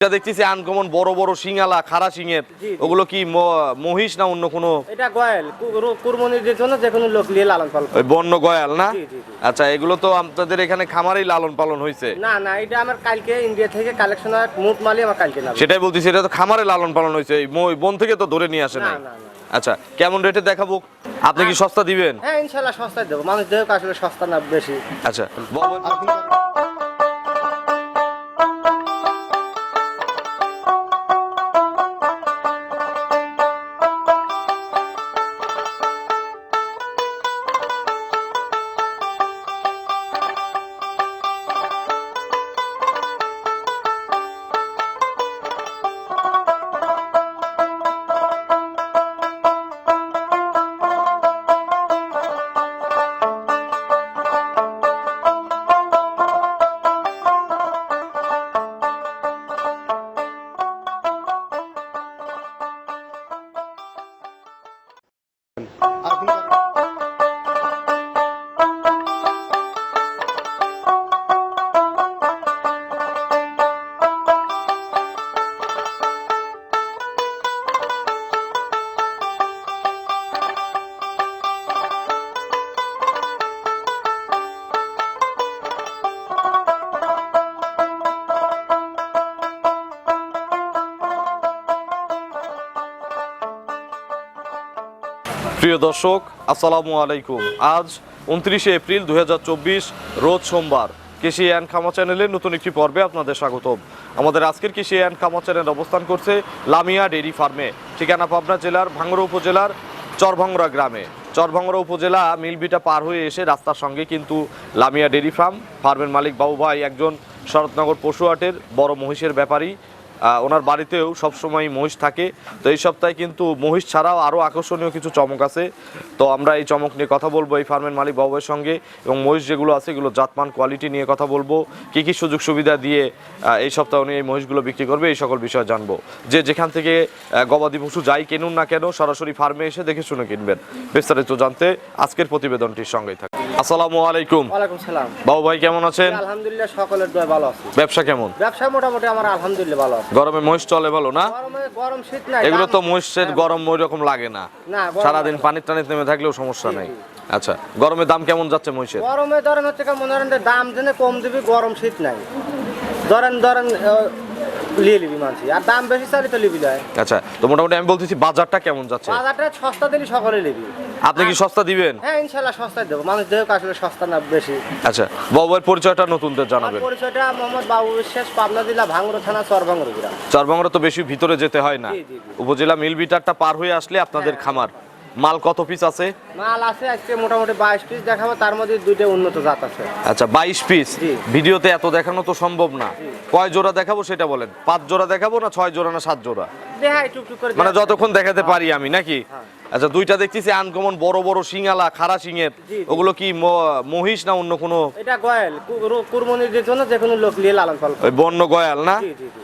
এটা দেখতেছি আনকমন বড় বড় শিঙালা খাড়া শিঙের। ওগুলো কি মহিষ না অন্য কোনো? এটা গয়াল কু- কুরবানির জন্য যে কোনো লোক নিয়ে লালন পালন ওই বন্য গয়াল না। আচ্ছা এগুলো তো আপনাদের এখানে খামারেই লালন পালন হয়েছে না না এটা আমার কালকে ইন্ডিয়া থেকে কালেকশন মুট মালি আমার কালকে না সেটাই বলতেছি এটা তো খামারে লালন পালন হয়েছে এই বন থেকে তো ধরে নিয়ে আসে না। আচ্ছা কেমন রেটে দেখাবো? আপনি কি সস্তা দিবেন? হ্যাঁ ইনশাল্লাহ সস্তায় দেবো। মানুষ দেহ আসলে সস্তা না বেশি। আচ্ছা প্রিয় দর্শক, আসসালামু আলাইকুম। আজ উনত্রিশে এপ্রিল দু হাজার চব্বিশ, রোজ সোমবার কৃষি অ্যান্ড খামা চ্যানেলের নতুন একটি পর্বে আপনাদের স্বাগতম। আমাদের আজকের কৃষি অ্যান্ড খামা চ্যানেল অবস্থান করছে লামিয়া ডেইরি ফার্মে, ঠিকানা পাবনা জেলার ভাঙ্গড়া উপজেলার চরভাঙ্গরা গ্রামে। চরভাঙ্গরা উপজেলা মিলবিটা পার হয়ে এসে রাস্তার সঙ্গে কিন্তু লামিয়া ডেইরি ফার্ম, ফার্মের মালিক বাবু ভাই একজন শরৎনগর পশুহাটের বড় মহিষের ব্যাপারী। ওনার বাড়িতেও সবসময় মহিষ থাকে। তো এই সপ্তাহে কিন্তু মহিষ ছাড়াও আরও আকর্ষণীয় কিছু চমক আছে। তো আমরা এই চমক নিয়ে কথা বলব এই ফার্মের মালিক বাবুয়ের সঙ্গে এবং মহিষ যেগুলো আছে এগুলো জাতমান কোয়ালিটি নিয়ে কথা বলব। কী কী সুযোগ সুবিধা দিয়ে এই সপ্তাহে উনি এই মহিষগুলো বিক্রি করবে, এই সকল বিষয় জানব। যে যেখান থেকে গবাদি পশু যাই কিনুন না কেন, সরাসরি ফার্মে এসে দেখে শুনে কিনবেন। বিস্তারিত জানতে আজকের প্রতিবেদনটির সঙ্গেই থাকে আসসালামু আলাইকুম। ওয়ালাইকুম সালাম। বাবু ভাই কেমন আছেন? আলহামদুলিল্লাহ সকলের দয় ভালো আছে। ব্যবসা কেমন? ব্যবসা মোটামুটি আমার আলহামদুলিল্লাহ ভালো আছে। গরমে মহিষ চলে ভালো না? গরমে গরম শীত নাই এগুলো তো মহিষের গরম ওই রকম লাগে না। গরম সারাদিন। পানির টানিতে নেমে থাকলেও সমস্যা নেই। আচ্ছা গরমের দাম কেমন যাচ্ছে মহিষের গরমে ধরেন হচ্ছে কি মনে করেন যে দাম জেনে কম দিবি গরম শীত নাই। ধরেন ধরেন লিয়ে লিবি মানছি। আর দাম বেশি চালি তো লিবি যায় আচ্ছা তো মোটামুটি আমি বলতেছি বাজারটা কেমন যাচ্ছে? বাজারটা সস্তা দিলি সকলে লিবি আপনি কি সস্তা দিবেন? হ্যাঁ ইনশাল্লাহ সস্তায় দেবো। মানুষ দেহ আসলে সস্তা না বেশি। আচ্ছা বাবুয়ের পরিচয়টা নতুনদের জানাবেন। পরিচয়টা মোহাম্মদ বাবু বিশ্বাস পাবনা জেলা ভাঙ্গুর থানা চরভাঙ্গুর গ্রাম। চরবাংলা তো বেশি ভিতরে যেতে হয় না। উপজেলা মিল বিটারটা পার হয়ে আসলে আপনাদের হ্যাঁ। খামার। মাল কত পিস আছে? মাল আছে আজকে মোটামুটি বাইশ পিস দেখাবো তার মধ্যে দুইটা উন্নত জাত আছে। আচ্ছা বাইশ পিস ভিডিওতে এত দেখানো তো সম্ভব না। কয় জোড়া দেখাবো সেটা বলেন। পাঁচ জোড়া দেখাবো না ছয় জোড়া না সাত জোড়া? দেখাই টুকটুক করে মানে যতক্ষণ দেখাতে পারি আমি নাকি? হ্যাঁ। আচ্ছা দুইটা দেখতেছি আনকমন বড় বড় শিঙালা খাড়া শিঙের। ওগুলো কি মহিষ না অন্য কোনো? এটা গয়াল কু- কুরবানির জন্য যে কোনো লোক নিয়ে লালন পালন ওই বন্য গয়াল না।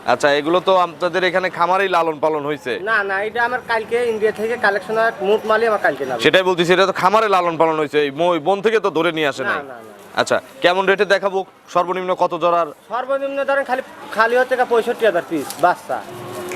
আচ্ছা এগুলো তো আপনাদের এখানে খামারেই লালন পালন হয়েছে না না এটা আমার কালকে ইন্ডিয়া থেকে কালেকশন হয় মুট মালি আমার কালকে না সেটাই বলতেছি এটা তো খামারে লালন পালন হয়েছে এই বন থেকে তো ধরে নিয়ে আসে না আচ্ছা কেমন রেটে দেখাবো? সর্বনিম্ন কত জোড়ার? সর্বনিম্ন ধরেন খালি খালি হচ্ছে পঁয়ষট্টি হাজার পিস বাচ্চা।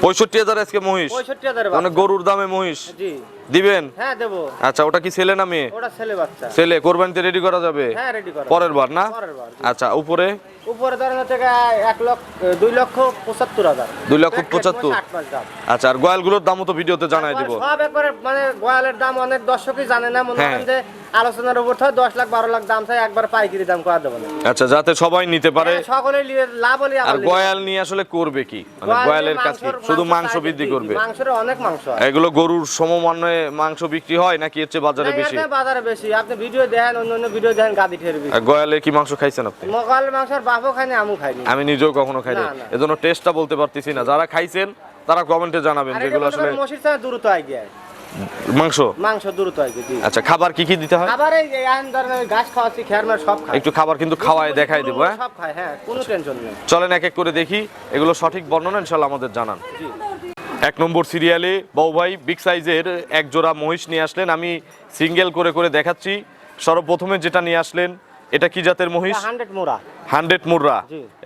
পঁয়ষট্টি হাজার আজকে মহিষ? পঁয়ষট্টি হাজার মানে গরুর দামে মহিষ? জি। দিবেন? হ্যাঁ দেব। আচ্ছা ওটা কি ছেলে না মেয়ে? ওটা ছেলে বাচ্চা। ছেলে কোরবানিতে রেডি করা যাবে? হ্যাঁ রেডি করা। পরের বার না? পরের বার, আচ্ছা উপরে? উপরে ধরেন গা এক লক্ষ দুই লক্ষ পঁচাত্তর হাজার। দুই লক্ষ এক- এক পঁচাত্তর? মাস আট মাস দাম। আচ্ছা আর গয়ালগুলোর দামও তো ভিডিওতে জানাই দিব। সব একবারে মানে গোয়ালের দাম অনেক দর্শকই জানে না মনে হয়। করেন যে আলোচনার উপর থাকে দশ লাখ বারো লাখ দাম চাই একবার পাইকারি দাম করা দেবো না। আচ্ছা যাতে সবাই নিতে পারে। হ্যাঁ, সকলে লাভ হলে আর গয়াল নিয়ে আসলে করবে কি? মানে গয়ালের নিয়ে কাজ কি? মাংসর- শুধু মাংস বৃদ্ধি করবে? মাংসের অনেক মাংস এগুলো গরুর সমমানে মাংস বিক্রি হয় নাকি হচ্ছে বাজারে বেশি? বাজারে বেশি। আপনি ভিডিও দেখেন অন্য অন্য ভিডিও দেখেন গাদি ঠের গয়ালে কি মাংস খাইছেন আপনি? বাপও খাইনি আমু খাইনি। আমি নিজেও কখনো খাইনি। এজন্য টেস্টটা বলতে পারতেছি না। যারা খাইছেন তারা কমেন্টে জানাবেন যেগুলো আসলে চায় দ্রুত আই গিয়ে মাংস? মাংস দ্রুত গিয়ে আচ্ছা খাবার কি কি দিতে হয়? খাবার এই এখন ধরেন ঘাস খাওয়াচ্ছি খেয়ার সব খায় একটু খাবার কিন্তু খাওয়ায় দেখাই দেবো হ্যাঁ? সব খায় হ্যাঁ কোনো টেনশন নেই। চলেন এক এক করে দেখি এগুলো সঠিক বর্ণনা ইনশাল্লাহ আমাদের জানান। এক নম্বর সিরিয়ালে বাবু ভাই বিগ সাইজের এক জোড়া মহিষ নিয়ে আসলেন। আমি সিঙ্গেল করে করে দেখাচ্ছি। সর্বপ্রথমে যেটা নিয়ে আসলেন এটা কি জাতের মহিষ? হান্ড্রেড মুরা। হান্ড্রেড মুরা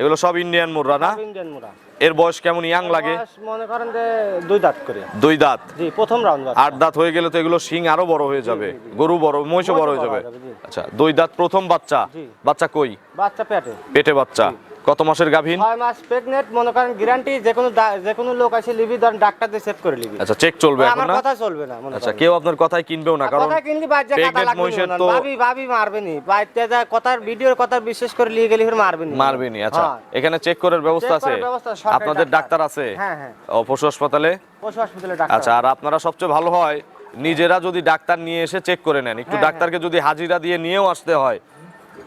এগুলো সব ইন্ডিয়ান মুরা না? ইন্ডিয়ান মুরা। এর বয়স কেমন ইয়াং লাগে? মনে করেন যে দুই দাঁত করে। দুই দাঁত? জি প্রথম রাউন্ড আট দাঁত হয়ে গেলে তো এগুলো শিং আরও বড় হয়ে যাবে। গরু বড় মহিষও বড় হয়ে যাবে। আচ্ছা দুই দাঁত প্রথম বাচ্চা। বাচ্চা কই? বাচ্চা পেটে। পেটে বাচ্চা। কত মাসের গাভীন? ছয় মাস প্রেগনেন্ট মনে করেন গ্যারান্টি যে কোনো যে কোনো লোক আসে লিবি ধরেন ডাক্তার দিয়ে সেট করে লিবি। আচ্ছা চেক চলবে এখন না? কথা চলবে না মনে আচ্ছা কেউ আপনার কথাই কিনবেও না কারণ কথা কিনলি বাচ্চা কাটা লাগবে না। ভাবি ভাবি মারবে নি বাইতে যা কথার ভিডিওর কথা বিশ্বাস করে লিয়ে গেলি ফির মারবে নি মারবেনি আচ্ছা। হ্যাঁ। এখানে চেক করার ব্যবস্থা আছে? আপনাদের ডাক্তার আছে? হ্যাঁ হ্যাঁ। ও, পশু হাসপাতালে? পশু হাসপাতালে ডাক্তার। আচ্ছা আর আপনারা সবচেয়ে ভালো হয় নিজেরা যদি ডাক্তার নিয়ে এসে চেক করে নেন। একটু হ্যাঁ, ডাক্তারকে যদি হাজিরা দিয়ে নিয়েও আসতে হয়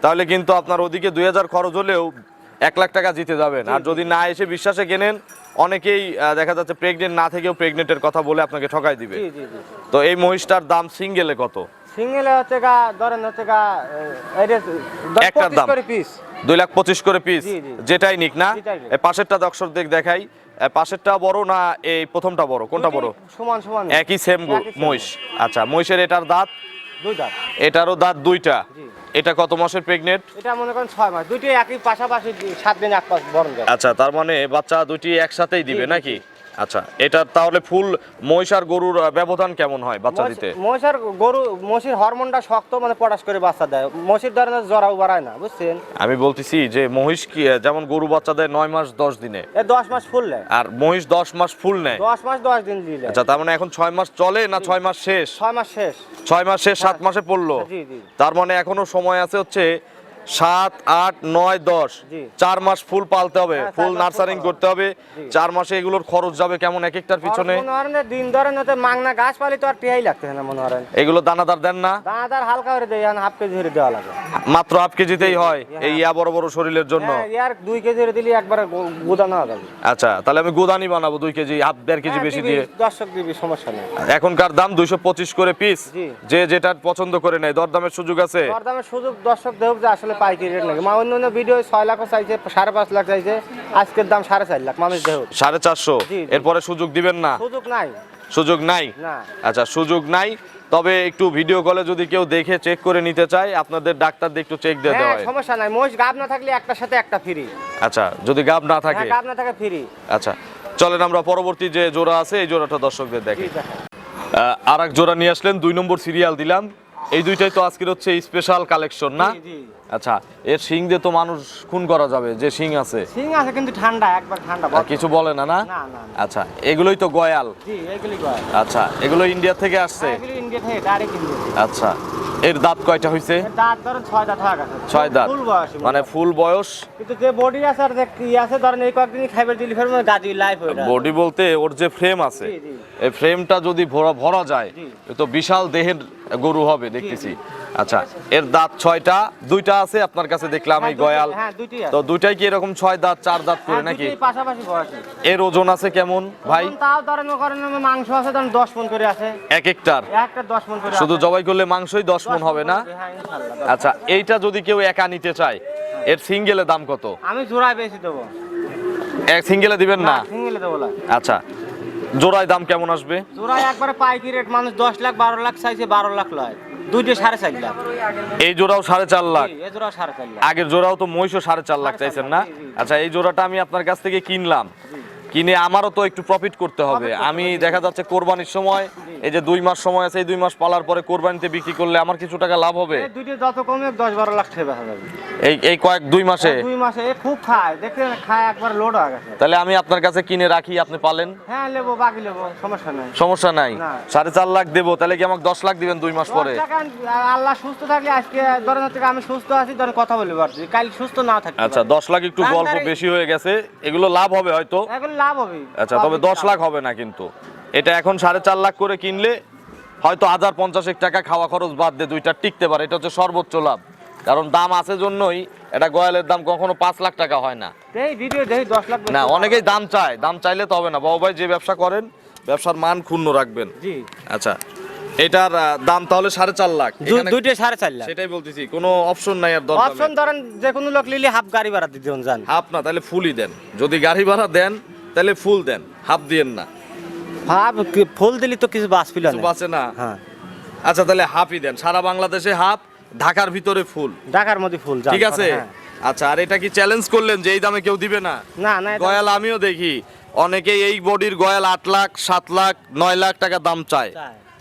তাহলে কিন্তু আপনার ওদিকে দুই হাজার খরচ হলেও এক লাখ টাকা জিতে যাবেন। আর যদি না এসে বিশ্বাসে কেনেন অনেকেই দেখা যাচ্ছে প্রেগনেন্ট না থেকেও প্রেগনেন্টের কথা বলে আপনাকে ঠকাই দিবে। তো এই মহিষটার দাম সিঙ্গেলে কত? সিঙ্গেলে হচ্ছে গা ধরেন হচ্ছে গা একটার দাম? পিস দুই লাখ পঁচিশ করে পিস। যেটাই নিক না পাশেরটা দর্শক দেখ দেখাই। পাশেরটা বড় না এই প্রথমটা বড়? কোনটা বড়? সমান সমান। একই সেম মহিষ। আচ্ছা মহিষের এটার দাঁত? দুই দাঁত। এটারও দাঁত দুইটা। এটা কত মাসের প্রেগনেন্ট এটা মনে করেন 6 মাস। দুইটাই একই পাশাপাশি দি- সাত দিন এক পাশ বরণ করে। আচ্ছা তার মানে বাচ্চা দুটি একসাথেই দিবে নাকি? আচ্ছা এটা তাহলে ফুল মহিষ আর গরুর ব্যবধান কেমন হয় বাচ্চা দিতে? মহিষের গরু মহিষের হরমোনটা শক্ত মানে পটাশ করে বাচ্চা দেয়। মহিষের ধরেন জরাও বাড়ায় না বুঝছেন? আমি বলতেছি যে মহিষ কি যেমন গরু বাচ্চা দেয় নয় মাস দশ দিনে। এ দশ মাস ফুল নেয়। আর মহিষ দশ মাস ফুল নেয়? দশ মাস দশ দিন দিলে আচ্ছা তার মানে এখন ছয় মাস চলে না ছয় মাস শেষ? ছয় মাস শেষ। ছয় মাস শেষ সাত মাসে পড়ল। তার মানে এখনও সময় আছে হচ্ছে সাত আট নয় দশ। চার মাস ফুল পালতে হবে হ্যাঁ, ফুল নার্সারিং করতে হবে। চার মাসে এগুলোর খরচ যাবে কেমন এক একটার পিছনে? দিন ধরেন হতে মাংনা গাছ পালি তো আর টিয়াই লাগতে না মনে করেন এগুলো দানাদার দেন না? দানাদার হালকা করে দেয় হাফ কেজি করে দেওয়া লাগে। মাত্র হাফ কেজিতেই হয় এই ইয়া বড় বড় শরীরের জন্য? হ্যাঁ, ইয়ার দুই কেজি করে দিলে একবারে গুদানো যাবে। আচ্ছা তাহলে আমি গোদানি বানাবো দুই কেজি হাফ দেড় কেজি হ্যাঁ, বেশি দিয়ে। দর্শক দিবি সমস্যা নেই। এখনকার দাম দুইশো পঁচিশ করে পিস যে যেটা পছন্দ করে নেয় দরদামের সুযোগ আছে? দরদামের সুযোগ দর্শক দেখ যে আসলে পাইকারি রেট নাকি? মা অন্য অন্য ভিডিও ছয় লাখও চাইছে সাড়ে পাঁচ লাখ চাইছে। আজকের দাম সাড়ে চার লাখ মানুষ দেহ। সাড়ে চারশো। এরপরে সুযোগ দিবেন না? সুযোগ নাই। সুযোগ নাই? না। আচ্ছা সুযোগ নাই। তবে একটু ভিডিও কলে যদি কেউ দেখে চেক করে নিতে চায় আপনাদের ডাক্তার দিয়ে একটু চেক দিয়ে দেওয়া হ্যাঁ হয়। সমস্যা নাই। মহিষ গাব না থাকলে একটার সাথে একটা ফ্রি আচ্ছা যদি গাব না থাকে? হ্যাঁ গাব না থাকে ফ্রি আচ্ছা চলেন আমরা পরবর্তী যে জোড়া আছে এই জোড়াটা দর্শকদের দেখি। আর এক জোড়া নিয়ে আসলেন দুই নম্বর সিরিয়াল দিলাম। এই দুইটাই তো আজকের হচ্ছে স্পেশাল কালেকশন না? আচ্ছা এর শিং দিয়ে তো মানুষ খুন করা যাবে যে শিং আছে? শিং আছে কিন্তু ঠান্ডা একবার ঠান্ডা কিছু বলে না না। আচ্ছা এগুলোই তো গয়াল? আচ্ছা এগুলো ইন্ডিয়া থেকে আসছে? ইন্ডিয়া আচ্ছা এর দাঁত কয়টা হয়েছে দাঁত ধরেন ছয় দাঁত হয়ে গেছে ছয় দাঁত। ফুল বয়স মানে ফুল বয়স? কিন্তু যে বডি আছে আর যে কি আছে ধরেন এই কয়েকদিন খাইবার দিলি ফের মানে গাজি লাইফ হয়ে বডি বলতে ওর যে ফ্রেম আছে। এই ফ্রেমটা যদি ভরা ভরা যায় এ তো বিশাল দেহের গরু হবে দেখতেছি। আচ্ছা এর দাঁত ছয়টা? দুইটা আছে আপনার কাছে দেখলাম এই হ্যাঁ, গয়াল। হ্যাঁ দুইটাই তো দুইটাই কি এরকম ছয় দাঁত চার দাঁত করে হ্যাঁ, নাকি? পাশাপাশি এর ওজন আছে কেমন ভাই? মাংস আছে ধরেন দশ মন করে আছে। এক একটার। একটা দশ মন করে শুধু জবাই করলে মাংসই দশ মন হবে না? আচ্ছা এইটা যদি কেউ একা নিতে চায় এর সিঙ্গেলে দাম কত? আমি জোড়ায় বেশি দেবো। এক সিঙ্গেলে দিবেন না? সিঙ্গেলে দেবো আচ্ছা জোড়ায় দাম কেমন আসবে? জোড়ায় একবারে পাইকি রেট মানুষ দশ লাখ বারো লাখ চাইছে বারো লাখ লয়। দুইটা সাড়ে চার লাখ। এই জোড়াও সাড়ে চার লাখ। জি, এ সাড়ে চার লাখ। আগের জোড়াও তো মহিষও সাড়ে চার লাখ চাইছেন না। আচ্ছা এই জোড়াটা আমি আপনার কাছ থেকে কিনলাম। কিনে আমারও তো একটু প্রফিট করতে হবে। আমি দেখা যাচ্ছে কোরবানির সময় এই যে দুই মাস সময় আছে এই দুই মাস পালার পরে কোরবানিতে বিক্রি করলে আমার কিছু টাকা লাভ হবে? যত কমে দশ বারো লাখ টাকা যাবে। এই এই কয়েক দুই মাসে? দুই মাসে খুব খায়। খায় একবার লোড হয়ে গেছে। তাহলে আমি আপনার কাছে কিনে রাখি আপনি পালেন? হ্যাঁ নেব বাকি নেব সমস্যা নাই। সমস্যা নাই? সাড়ে চার লাখ দেবো তাহলে কি আমাকে দশ লাখ দিবেন দুই মাস পরে? আল্লাহ সুস্থ থাকলে আজকে ধরেন আমি সুস্থ আছি ধরেন কথা বলতে পারছি কাল সুস্থ না থাকতে আচ্ছা দশ লাখ একটু গল্প বেশি হয়ে গেছে। এগুলো লাভ হবে হয়তো। এখন লাভ হবে। আচ্ছা তবে দশ লাখ হবে না কিন্তু। এটা এখন সাড়ে চার লাখ করে কিনলে হয়তো হাজার পঞ্চাশ এক টাকা খাওয়া খরচ বাদ দিয়ে দুইটা টিকতে পারে। এটা হচ্ছে সর্বোচ্চ লাভ। কারণ দাম আছে জন্যই এটা গয়ালের দাম কখনো পাঁচ লাখ টাকা হয় না। এই ভিডিও দেখি দশ লাখ না অনেকেই দাম চায়। দাম চাইলে তো হবে না। বাবু ভাই যে ব্যবসা করেন ব্যবসার মান ক্ষুণ্ণ রাখবেন। জি। আচ্ছা এটার দাম তাহলে সাড়ে চার লাখ। দুইটা সাড়ে চার লাখ। সেটাই বলতেছি কোনো অপশন নাই আর দর অপশন ধরেন যে কোনো লোক লিলে হাফ গাড়ি ভাড়া দিতে যান হাফ না তাহলে ফুলই দেন। যদি গাড়ি ভাড়া দেন তাহলে ফুল দেন হাফ দিয়েন না। হাফ ফুল দিলি তো কিছু বাস পিল কিছু বাঁচে না। হ্যাঁ। আচ্ছা তাহলে হাফই দেন। সারা বাংলাদেশে হাফ ঢাকার ভিতরে ফুল। ঢাকার মধ্যে ফুল ঠিক আছে? হ্যাঁ। আচ্ছা আর এটা কি চ্যালেঞ্জ করলেন যে এই দামে কেউ দিবে না? না না গয়াল আমিও দেখি। অনেকেই এই বডির গয়াল আট লাখ সাত লাখ নয় লাখ টাকা দাম চায়।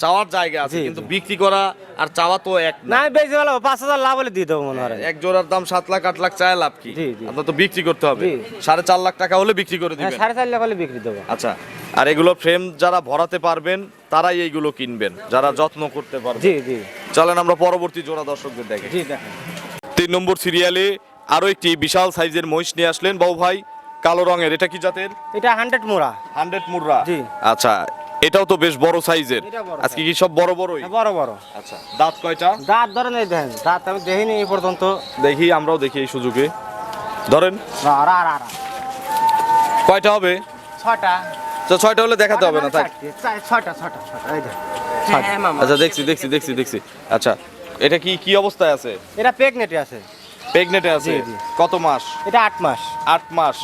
চাওয়ার জায়গা আছে কিন্তু বিক্রি করা আর চাওয়া তো এক না। বেশি ভালো পাঁচ হাজার লাভ হলে দিয়ে দেবো মনে হয়। এক জোড়ার দাম সাত লাখ আট লাখ চায় লাভ কি। আপনার তো বিক্রি করতে হবে। সাড়ে চার লাখ টাকা হলে বিক্রি করে হ্যাঁ দিবেন সাড়ে চার লাখ হলে বিক্রি দেবো। আচ্ছা আর এগুলো ফ্রেম যারা ভরাতে পারবেন তারাই এইগুলো কিনবেন যারা যত্ন করতে পারবেন। জি জি। চলেন আমরা পরবর্তী জোড়া দর্শকদের দেখে জি দেখেন। তিন নম্বর সিরিয়ালে আরও একটি বিশাল সাইজের মহিষ নিয়ে আসলেন বাবু ভাই কালো রঙের এটা কি জাতের? এটা হান্ড্রেড মুরা হান্ড্রেড মুরা জি। আচ্ছা এটাও তো বেশ বড় সাইজের। আজকে কি সব বড় বড়ই? বড় বড়। আচ্ছা দাঁত কয়টা? দাঁত ধরেন এই দেখেন দাঁত আমি দেখিনি এই পর্যন্ত। দেখি আমরাও দেখি এই সুযোগে। ধরেন। আর আর আর। কয়টা হবে? ছটা তো ছয়টা হলে দেখাতে হবে না থাক। ছটা ছটা এই দেখেন আচ্ছা দেখছি দেখছি দেখছি দেখছি। আচ্ছা এটা কি কি অবস্থায় আছে? এটা প্রেগনেটে আছে। প্রেগনেটে আছে। কত মাস? এটা আট মাস। আট মাস।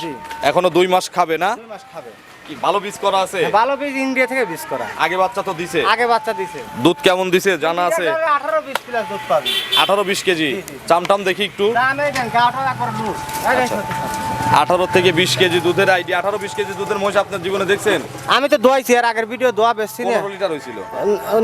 এখনও দুই মাস খাবে না? দুই মাস খাবে। কি ভালো বীজ করা আছে? ভালো বীজ ইন্ডিয়া থেকে বীজ করা। আগে বাচ্চা তো দিছে। আগে বাচ্চা দিছে। দুধ কেমন দিছে জানা আছে? আঠারো বিশ প্লাস দুধ পাবে। আঠারো বিশ কেজি। চামটাম দেখি একটু। দাম এই দেন গাওটা একবার দুধ। দেখেন। আঠারো থেকে বিশ কেজি দুধের আইডিয়া আঠারো বিশ কেজি দুধের মহিষ আপনার জীবনে দেখছেন? আমি তো দোয়াইছি আর আগের ভিডিও দোয়া বেশছি না। লিটার হয়েছিল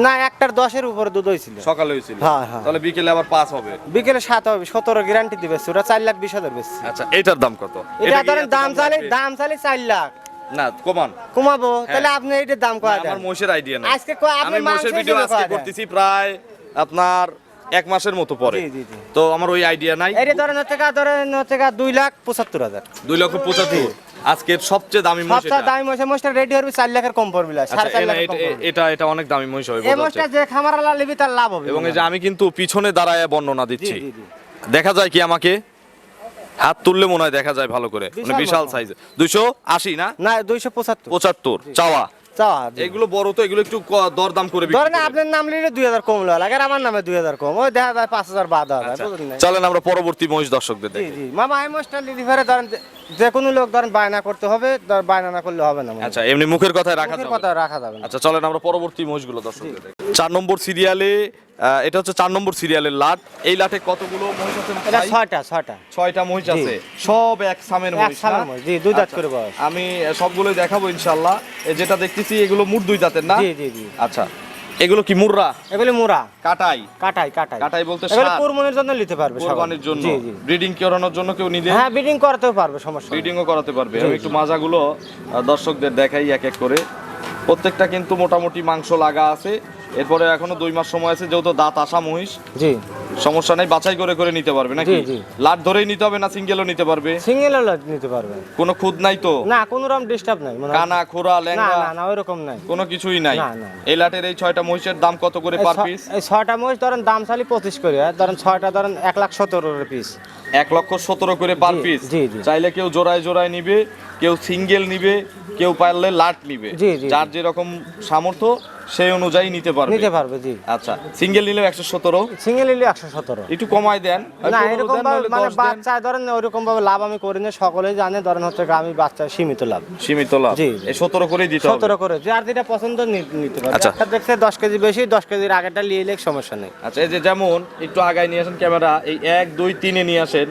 না একটার দশের উপরে দুধ হয়েছিল সকালে হয়েছিল হ্যাঁ, হ্যাঁ। তাহলে বিকেলে আবার পাস হবে। বিকেলে সাত হবে সতেরো গ্যারান্টি দিবে ওরা চার লাখ বিশ হাজার বেশি আচ্ছা এটার দাম কত? এটা ধরেন দাম চালে দাম চালে চার লাখ। না কমান। কমাবো? তাহলে আপনি দাম না, কয়া আমার আইডিয়া নেই। আজকে আমি ভিডিও আজকে করতেছি প্রায় আপনার এক মাসের মতো পরে। তো আমার ওই আইডিয়া নাই। এইটা ধরেন হচ্ছে গা ধরেন হচ্ছে গা দুই লাখ পঁচাত্তর হাজার। দুই লক্ষ পঁচাত্তর। আজকের সবচেয়ে দামি মহিষ এটা। দামি মশা মশটা রেডি হবে চার লাখের কম পড়বে না, আচ্ছা না, এটা- এটা অনেক দামি মহিষ হবে এই যাচ্ছে। যে খামারালা নিবি তার লাভ হবে এবং এই যে আমি কিন্তু পিছনে দাঁড়ায় বর্ণনা দিচ্ছি। দেখা যায় কি আমাকে হাত তুললে মনে হয় দেখা যায় ভালো করে। মানে বিশাল। সাইজ দুইশো আশি না? না দুইশো পঁচাত্তর। পঁচাত্তর চাওয়া। এগুলো বড় তো এগুলো একটু দরদাম করে ধরেন আপনার নাম নিলে দুই হাজার কম লাগে আর আমার নামে দুই হাজার কম ওই দেখা যায় পাঁচ হাজার বাদ আচ্ছা? চলেন আমরা পরবর্তী মহিষ দর্শকদের জি মামা এই মহিষটা ধরেন যে- কোনো লোক ধরেন বায়না করতে হবে ধর বায়না না করলে হবে না মনে হয়। আচ্ছা এমনি মুখের কথায় রাখা মুখের যাবে কথা রাখা যাবে না আচ্ছা চলেন আমরা পরবর্তী মহিষগুলো দর্শকদের দেখি চার নম্বর সিরিয়ালে আহ, এটা হচ্ছে চার নম্বর সিরিয়ালের লাট এই লাটে কতগুলো মহিষ আছে এটা ভাই? ছয়টা ছয়টা ছয়টা মহিষ জি। আছে সব এক সামের এক মহিষ না? মহিষ, জি, দুই দাঁত আচ্ছা, করে বয়স। আমি সবগুলোই দেখাবো ইনশাল্লাহ যেটা দেখতেছি এগুলো মুর দুই দাঁতের না জি জি জি আচ্ছা এগুলো কি মুরা এগুলি মুরা কাটাই। কাটাই কাটাই। কাটাই বলতে এগুলো। কুরবানির জন্য নিতে পারবে কুরবানির জন্য। জি জি। ব্রিডিং করানোর জন্য কেউ নিলে হ্যাঁ ব্রিডিং করাতেও পারবে সমস্যা ব্রিডিং ব্রিডিংও করাতে পারবে। আমি একটু মাজাগুলো গুলো দর্শকদের দেখাই এক এক করে। প্রত্যেকটা কিন্তু মোটামুটি মাংস লাগা আছে। এরপরে এখনও দুই মাস সময় আছে যেহেতু দাঁত আসা মহিষ। জি। সমস্যা নাই বাছাই করে করে নিতে পারবে নাকি। লাট ধরেই নিতে হবে না সিঙ্গেলও নিতে পারবে? সিঙ্গেল নিতে পারবে। কোনো খুদ নাই তো? না কোনো রকম ডিস্টার্ব নাই। কানা খোরা ল্যাংড়া না না ওইরকম নাই। কোনো কিছুই নাই। এই লাটের এই ছয়টা মহিষের দাম কত করে পার পিস এই ছয়টা মহিষ ধরেন দাম চালি পঁচিশ করে আর ধরেন ছয়টা ধরেন এক লাখ সতেরো পিস এক লক্ষ সতেরো করে পার পিস। চাইলে কেউ জোড়ায় জোড়ায় নিবে কেউ সিঙ্গেল নিবে কেউ পারলে লাট নিবে। যার যেরকম সামর্থ্য সেই অনুযায়ী নিতে পারবে। নিতে পারবে জি। আচ্ছা সিঙ্গেল নিলে একশো সতেরো। সিঙ্গেল নিলে একশো সতেরো। একটু কমায় দেন। না এরকম দেন, ভাবে নইলে মানে বাচ্চায় ধরেন ওইরকম ভাবে লাভ আমি করি না সকলেই জানে ধরেন হচ্ছে আমি বাচ্চা সীমিত লাভ। সীমিত লাভ। জি, জি। এই সতেরো করেই দিতে সতেরো করে। যার যেটা পছন্দ নিতে পারবে। আচ্ছা। একটা দশ কেজি বেশি দশ কেজির আগেটা নিয়ে এলে সমস্যা নেই। আচ্ছা এই যে যেমন একটু আগায় নিয়ে আসেন ক্যামেরা এই এক দুই তিনে নিয়ে আসেন।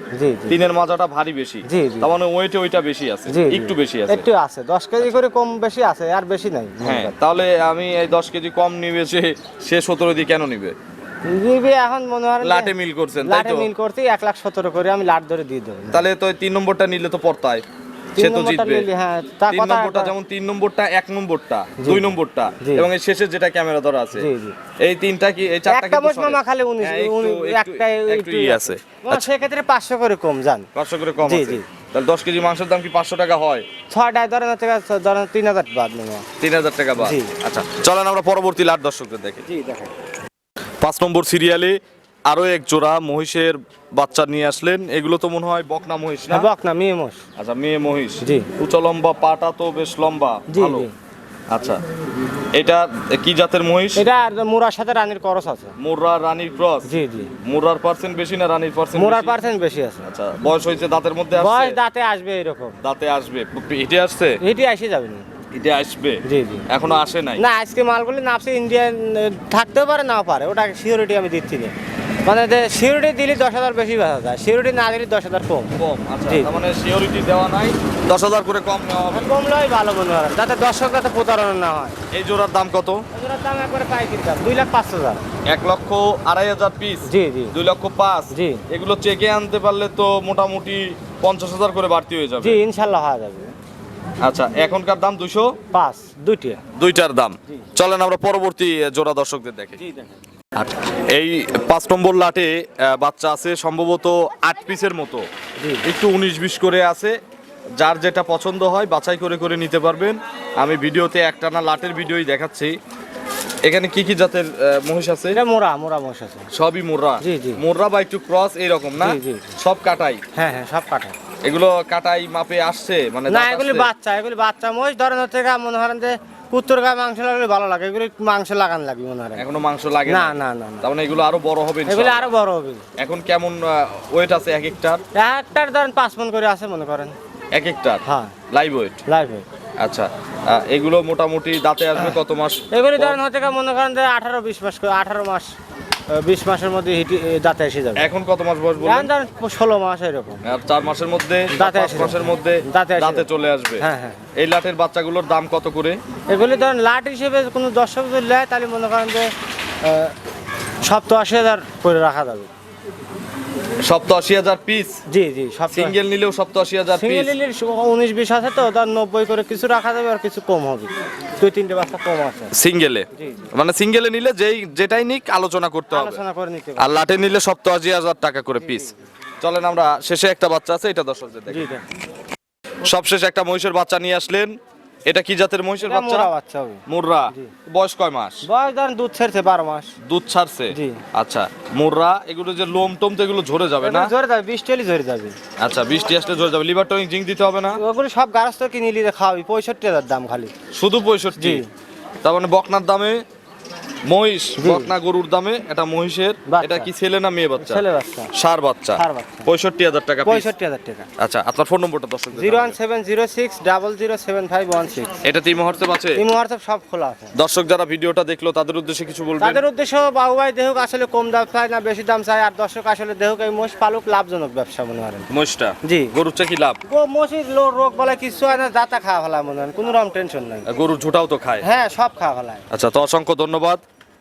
তিনের মাজাটা ভারী বেশি। জি, জি। তার মানে ওয়েটে ওইটা বেশি আছে। একটু বেশি আছে। একটু আছে। দশ কেজি করে কম বেশি আছে আর বেশি নাই। হ্যাঁ তাহলে আমি এই দশ কেজি কম নিবে সে সতেরো দিয়ে কেন নিবে? এখন মনে হয় লাটে মিল করছেন লাটে মিল করতে এক লাখ সতেরো করে আমি লাট ধরে দিয়ে দেবো। তাহলে তো তিন নম্বরটা নিলে তো পড়তায়। সে তো জিতবে। নিলে, হ্যাঁ, তা তিন নম্বরটা যেমন তিন নম্বরটা এক নম্বরটা দুই নম্বরটা এবং এই যেটা ক্যামেরা ধরা আছে। এই তিনটা কি এই চারটা একটা মোট মামা খালি আছে। করে কম করে কম আছে। তাহলে দশ কেজি মাংসের দাম কি পাঁচশো টাকা হয়? ছয়টায় ধরেন হচ্ছে গিয়ে ধরেন তিন হাজার বাদ টাকা বা জি। আচ্ছা চলেন আমরা পরবর্তী লাট দর্শকদের দেখি। জি দেখেন। পাঁচ নম্বর সিরিয়ালে আরও এক জোড়া মহিষের বাচ্চা নিয়ে আসলেন। এগুলো তো মনে হয় বকনা মহিষ না? বক না মেয়ে মহিষ। আচ্ছা মেয়ে মহিষ। জি। উঁচা লম্বা পাটা তো বেশ লম্বা। ভালো। আচ্ছা এটা কি জাতের মহিষ? এটা মুরার সাথে রানীর ক্রস আছে। মুর্রা রানীর ক্রস? জি জি। মুরার পার্সেন্ট বেশি না রানীর পার্সেন্ট মুরার পার্সেন্ট বেশি আছে। আচ্ছা বয়স হয়েছে দাঁতের মধ্যে বয়স দাঁতে আসবে এরকম। দাঁতে আসবে। হিটে আসছে? এটি এসে যাবে না। হিটে আসবে? জি জি। এখনও আসে নাই? না আজকে মালগুলি নাপসে ইন্ডিয়ান থাকতেও পারে নাও পারে ওটা সিওরিটি আমি দিচ্ছি না মানে যে সিউরিটি দিলে দশ হাজার বেশি বেচা যায় সিউরিটি না দিলে দশ হাজার কম। কম আচ্ছা তার মানে সিওরিটি দেওয়া নাই দশ হাজার করে কম নেওয়া হবে। কমলেই ভালো মনে হয় যাতে দর্শক যাতে প্রতারণা না হয়। এই জোড়ার দাম কত? এগুলোর দাম একবারে পাইকারি দাম দুই লাখ পাঁচ হাজার। এক লক্ষ আড়াই হাজার পিস জি জি। দুই লক্ষ পাঁচ? জি। এগুলো চেকে আনতে পারলে তো মোটামুটি পঞ্চাশ হাজার করে বাড়তি হয়ে যাবে। জি ইনশাল্লাহ হয়ে যাবে। আচ্ছা এখনকার দাম দুশো পাঁচ দুইটি। দুইটার দাম। চলেন আমরা পরবর্তী জোড়া দর্শকদের দেখি। এই পাঁচ নম্বর লাটে বাচ্চা আছে সম্ভবত আট পিসের মতো। একটু উনিশ বিশ করে আছে। যার যেটা পছন্দ হয় বাছাই করে করে নিতে পারবেন। আমি ভিডিওতে একটানা লাটের ভিডিওই দেখাচ্ছি। এখানে কি কি জাতের মহিষ আছে? এটা মোরা মোরা মহিষ আছে। সবই মোররা জি, জি। মোররা বা একটু ক্রস এইরকম না। সব কাটাই। হ্যাঁ হ্যাঁ সব কাটা এগুলো কাটাই মাপে আসছে মানে না এগুলি বাচ্চা এগুলি বাচ্চা মহিষ। ধরেন হচ্ছে মনে করেন যে কুত্তর গায়ে মাংস লাগলে ভালো লাগে এগুলি মাংস লাগান লাগবে মনে হয় এখনও মাংস লাগে না না? না তার মানে এগুলো আরও বড় হবে এগুলি। আরও বড় হবে। এখন কেমন ওয়েট আছে এক একটার একটার ধরেন পাঁচ মন করে আছে মনে করেন। এক একটার হ্যাঁ। লাইভ ওয়েট লাইভ ওয়েট আচ্ছা এগুলো মোটামুটি দাঁতে আসবে কত মাস এগুলি ধরেন হচ্ছে মনে করেন যে আঠারো বিশ মাস করে আঠারো মাস। বিশ মাসের মধ্যে হিটি দাঁতে এসে যাবে। এখন কত মাস বয়স বলুন বললেন ষোলো মাস এরকম। আর চার মাসের মধ্যে দাঁতে মাসের মধ্যে দাঁতে দাঁতে চলে আসবে। হ্যাঁ, হ্যাঁ। এই লাটের বাচ্চাগুলোর দাম কত করে? এগুলি ধরেন লাট হিসেবে কোনো দর্শক যদি নেয় তাহলে মনে করেন যে সপ্তাহ আশি হাজার করে রাখা যাবে। হাজার পিস জি জি সিঙ্গেল নিলেও হাজার উনিশ বিশ আছে তো তার নব্বই করে কিছু রাখা যাবে আর কিছু কম হবে। দুই তিনটে বাচ্চা কম আছে। সিঙ্গেলে মানে সিঙ্গেলে নিলে যেই যেটাই নিক আলোচনা করতে হবে। আলোচনা করে নিতে আর লাটে নিলে হাজার টাকা করে পিস চলেন আমরা শেষে একটা বাচ্চা আছে এটা দর্শকদের দেখ। সবশেষে একটা মহিষের বাচ্চা নিয়ে আসলেন। এটা কি জাতের মহিষের বাচ্চা বাচ্চা হবে। মুর্রা বয়স কয় মাস? বয়স ধরেন দুধ ছাড়ছে বারো মাস। দুধ ছাড়ছে? জি। আচ্ছা মুররা এগুলো যে লোম টোম তো এগুলো ঝরে যাবে না? ঝরে যাবে বৃষ্টি টেলি ঝরে যাবে। আচ্ছা বৃষ্টি আসলে ঝরে যাবে। লিভার টনিক জিঙ্ক দিতে হবে না? ওগুলো সব গারস্থ কিনে নিলে খাওয়াবি পঁয়ষট্টি হাজার দাম খালি। শুধু পঁয়ষট্টি? জি। তার মানে বকনার দামে মহিষ। বকনা গরুর দামে এটা মহিষের এটা কি ছেলে না মেয়ে বাচ্চা? ছেলে বাচ্চা। সার বাচ্চা। পঁয়ষট্টি হাজার টাকা পঁয়ষট্টি হাজার টাকা। আচ্ছা আপনার ফোন নম্বরটা দর্শক zero one seven zero six double zero seven five one six. এটা তিন আছে? সব খোলা আছে। দর্শক যারা ভিডিওটা দেখল তাদের উদ্দেশ্যে কিছু বলবেন? তাদের উদ্দেশ্য বাবু ভাই দেহুক আসলে কম দাম চায় না বেশি দাম চায় আর দর্শক আসলে দেহুক এই মোষ পালুক লাভজনক ব্যবসা মনে করেন। মহিষটা? জি। গরুর চেয়ে কি লাভ? মোষের রোগ বলে কিছু হয় না যাতা খাওয়া ফেলা মনে হয় কোনো রকম টেনশন নাই। গরুর ঝুটাও তো খায়। হ্যাঁ সব খাওয়া ফেলায় আচ্ছা তো অসংখ্য ধন্যবাদ।